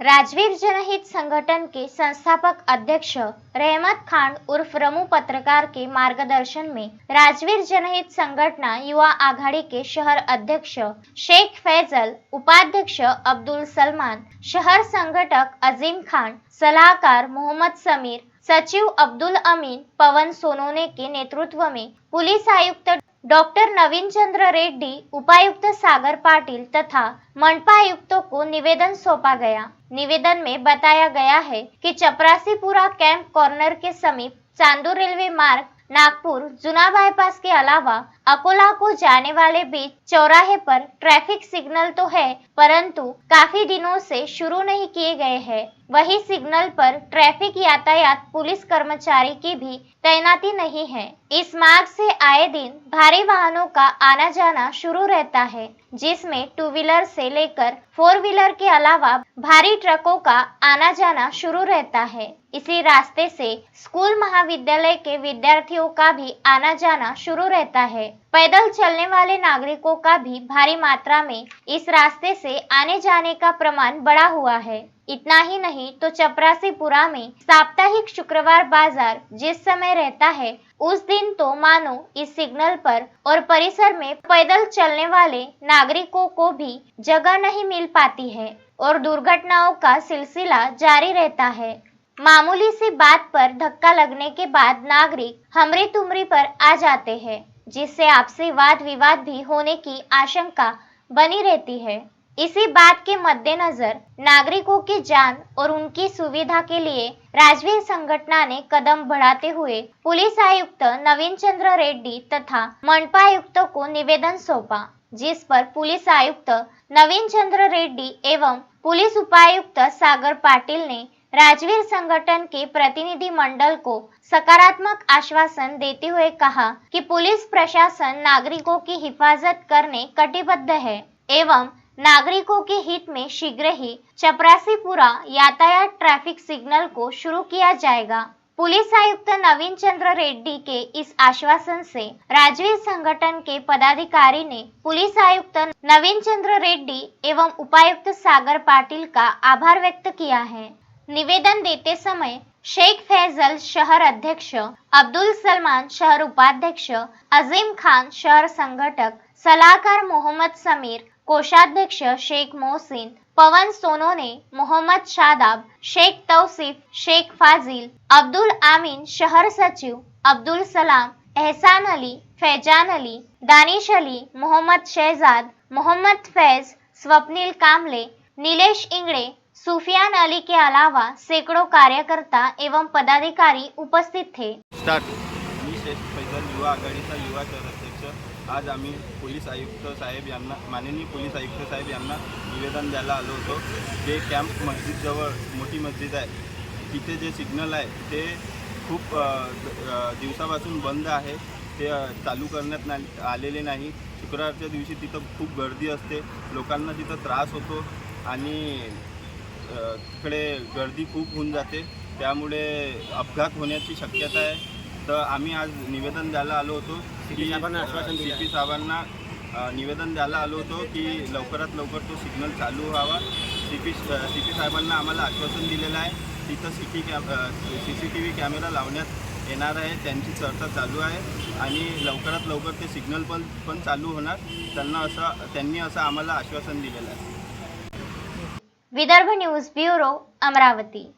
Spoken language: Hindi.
राजवीर जनहित संगठन के संस्थापक अध्यक्ष रहमत खान उर्फ रमू पत्रकार के मार्गदर्शन में राजवीर जनहित संगठना युवा आघाड़ी के शहर अध्यक्ष शेख फैजल उपाध्यक्ष अब्दुल सलमान शहर संगठक अजीम खान सलाहकार मोहम्मद समीर सचिव अब्दुल अमीन पवन सोनोने के नेतृत्व में पुलिस आयुक्त डॉक्टर नवीन चंद्र रेड्डी, उपायुक्त सागर पाटिल तथा मनपा आयुक्तों को निवेदन सौंपा गया। निवेदन में बताया गया है कि चपरासीपुरा कैंप कॉर्नर के समीप चांदूर रेलवे मार्ग, नागपुर, जुना बाईपास के अलावा अकोला को जाने वाले बीच चौराहे पर ट्रैफ़िक सिग्नल तो है, परंतु काफ़ी दिनों से शुरू नहीं किए गए हैं। वही सिग्नल पर ट्रैफ़िक यातायात पुलिस कर्मचारी की भी तैनाती नहीं है। इस मार्ग से आए दिन भारी वाहनों का आना जाना शुरू रहता है, जिसमें टू व्हीलर से लेकर फोर व्हीलर के अलावा भारी ट्रकों का आना जाना शुरू रहता है। इसी रास्ते से स्कूल महाविद्यालय के विद्यार्थियों का भी आना जाना शुरू रहता है। पैदल चलने वाले नागरिकों का भी भारी मात्रा में इस रास्ते से आने जाने का प्रमाण बढ़ा हुआ है। इतना ही नहीं तो चपरासीपुरा में साप्ताहिक शुक्रवार बाज़ार जिस समय रहता है उस दिन तो मानो इस सिग्नल पर और परिसर में पैदल चलने वाले नागरिकों को भी जगह नहीं मिल पाती है और दुर्घटनाओं का सिलसिला जारी रहता है। मामूली सी बात पर धक्का लगने के बाद नागरिक हमरी तुमरी पर आ जाते हैं, जिससे आपसी वाद विवाद भी होने की आशंका बनी रहती है। इसी बात के मद्देनजर नागरिकों की जान और उनकी सुविधा के लिए राजवीर संगठना ने कदम बढ़ाते हुए पुलिस आयुक्त नवीन चंद्र रेड्डी तथा मनपा आयुक्त को निवेदन सौंपा, जिस पर पुलिस आयुक्त नवीन चंद्र रेड्डी एवं पुलिस उपायुक्त सागर पाटिल ने राजवीर संगठन के प्रतिनिधि मंडल को सकारात्मक आश्वासन देते हुए कहा कि पुलिस प्रशासन नागरिकों की हिफाजत करने कटिबद्ध है एवं नागरिकों के हित में शीघ्र ही चपरासीपुरा यातायात ट्रैफ़िक सिग्नल को शुरू किया जाएगा। पुलिस आयुक्त नवीन चंद्र रेड्डी के इस आश्वासन से राजवीर संगठन के पदाधिकारी ने पुलिस आयुक्त नवीन चंद्र रेड्डी एवं उपायुक्त सागर पाटिल का आभार व्यक्त किया है। निवेदन देते समय शेख फैजल शहर अध्यक्ष, अब्दुल सलमान शहर उपाध्यक्ष, अजीम खान शहर संगठक, सलाहकार मोहम्मद समीर कोषाध्यक्ष शेख मोहसिन पवन सोनोने मोहम्मद शादाब शेख तौसीफ शेख फाजिल अब्दुल आमीन शहर सचिव अब्दुल सलाम एहसान अली फैजान अली दानिश अली मोहम्मद शहजाद मोहम्मद फैज स्वप्निल कामले नीलेश इंगड़े सुफियान अली के अलावा सैकड़ों कार्यकर्ता एवं पदाधिकारी उपस्थित थे। स्टार्ट मी शेख फैजल युवा आघाडीचा युवा शहराध्यक्ष आज आम्ही पोलीस आयुक्त साहेब यांना माननीय पोलीस आयुक्त साहेब यांना निवेदन द्यायला आलो होतो. जे कॅम्प मस्जिदजवळ मोठी मस्जिद आहे. तिथे जे सिग्नल आहे ते खूप दिवसापासून बंद आहे. ते चालू करण्यात ना आलेले नाही. शुक्रवारच्या दिवशी तिथं खूप गर्दी असते. लोकांना तिथं त्रास होतो आणि तिकडे गर्दी खूप होऊन जाते. त्यामुळे अपघात होण्याची शक्यता आहे. तर आम्ही आज निवेदन द्यायला आलो होतो CP साहेबांना आश्वासन दिलं. सी पी साहेबांना निवेदन द्यायला आलो होतो की लवकरात लवकर तो सिग्नल चालू व्हावा. सी पी सी पी साहेबांना आम्हाला आश्वासन दिलेलं आहे. तिथं C T cam C C T V camera लावण्यात येणार आहे. त्यांची चर्चा चालू आहे आणि लवकरात लवकर ते सिग्नल पण पण चालू होणार. त्यांना असं त्यांनी असं आम्हाला आश्वासन दिलेलं आहे. Vidarbha news bureau Amravati.